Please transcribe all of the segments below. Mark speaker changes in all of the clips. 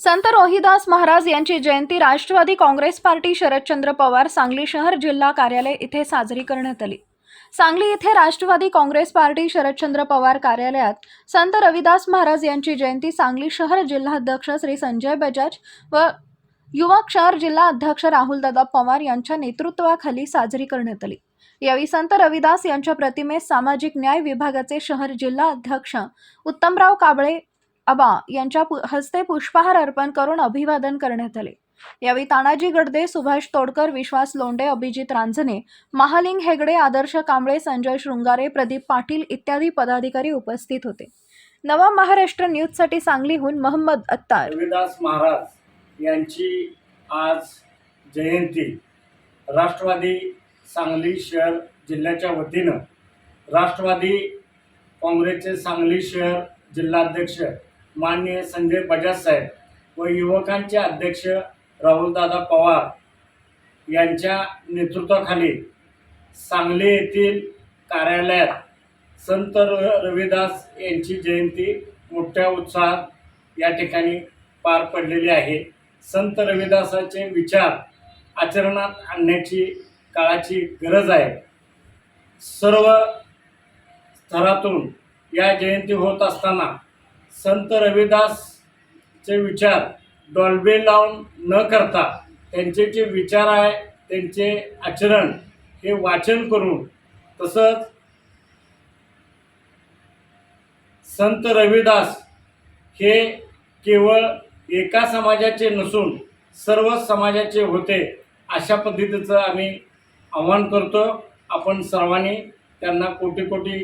Speaker 1: संत रोहिदास महाराज यांची जयंती Rashtrawadi Congress party Sharadchandra Pawar Sangli शहर जिल्हा कार्यालय इथे साजरी करण्यात आली. सांगली इथे राष्ट्रवादी काँग्रेस पार्टी शरदचंद्र पवार कार्यालयात संत रविदास महाराज यांची जयंती सांगली शहर जिल्हाध्यक्ष श्री संजय बजाज व युवक शहर जिल्हा अध्यक्ष राहुलदादा पवार यांच्या नेतृत्वाखाली साजरी करण्यात आली. यावेळी संत रविदास यांच्या प्रतिमेस सामाजिक न्याय विभागाचे शहर जिल्हा अध्यक्ष उत्तमराव काबळे अबा यांच्या पु- हस्ते पुष्पहार अर्पण करून अभिवादन करण्यात आले. यावेळी तानाजी गडदे सुभाष तोडकर विश्वास लोंडे अभिजित रांजणे महालिंग हेगडे आदर्श कांबळे संजय शृंगारे प्रदीप पाटील इत्यादी पदाधिकारी उपस्थित होते. नवा महाराष्ट्र न्यूजसाठी सांगलीहून महम्मद अत्तार.
Speaker 2: रविदास महाराज यांची आज जयंती. राष्ट्रवादी सांगली शहर जिल्ह्याच्या वतीनं राष्ट्रवादी काँग्रेसचे सांगली शहर जिल्हाध्यक्ष माननीय संजय बजाज साहेब व युवकांचे अध्यक्ष राहुलदादा पवार यांच्या नेतृत्वाखाली सांगली येथील कार्यालयात संत र- रविदास यांची जयंती मोठ्या उत्साहात या ठिकाणी पार पडलेली आहे. संत रविदासाचे विचार आचरणात आणण्याची काळाची गरज आहे. सर्व स्तरातून या जयंती होत असताना संत रविदासचे विचार डॉल्बे लावून न करता त्यांचे जे विचार आहे त्यांचे आचरण हे वाचन करून तसंच संत रविदास हे केवळ एका समाजाचे नसून सर्व समाजाचे होते अशा पद्धतीचं आम्ही आव्हान करतो. आपण सर्वांनी त्यांना कोटी कोटी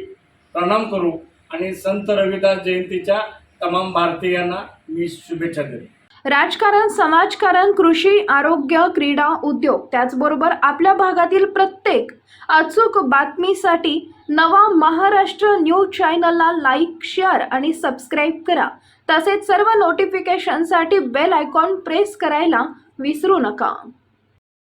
Speaker 2: प्रणाम करू. आणि संत रविदास जयंतीच्या तमाम भारतीयांना मी शुभेच्छा देतो.
Speaker 1: राजकारण समाजकारण कृषी आरोग्य क्रीडा उद्योग त्याचबरोबर आपल्या भागातील प्रत्येक अचूक बातमीसाठी नवा महाराष्ट्र न्यूज चॅनलला लाईक शेअर आणि सबस्क्राईब करा. तसेच सर्व नोटिफिकेशनसाठी बेल आयकॉन प्रेस करायला विसरू नका.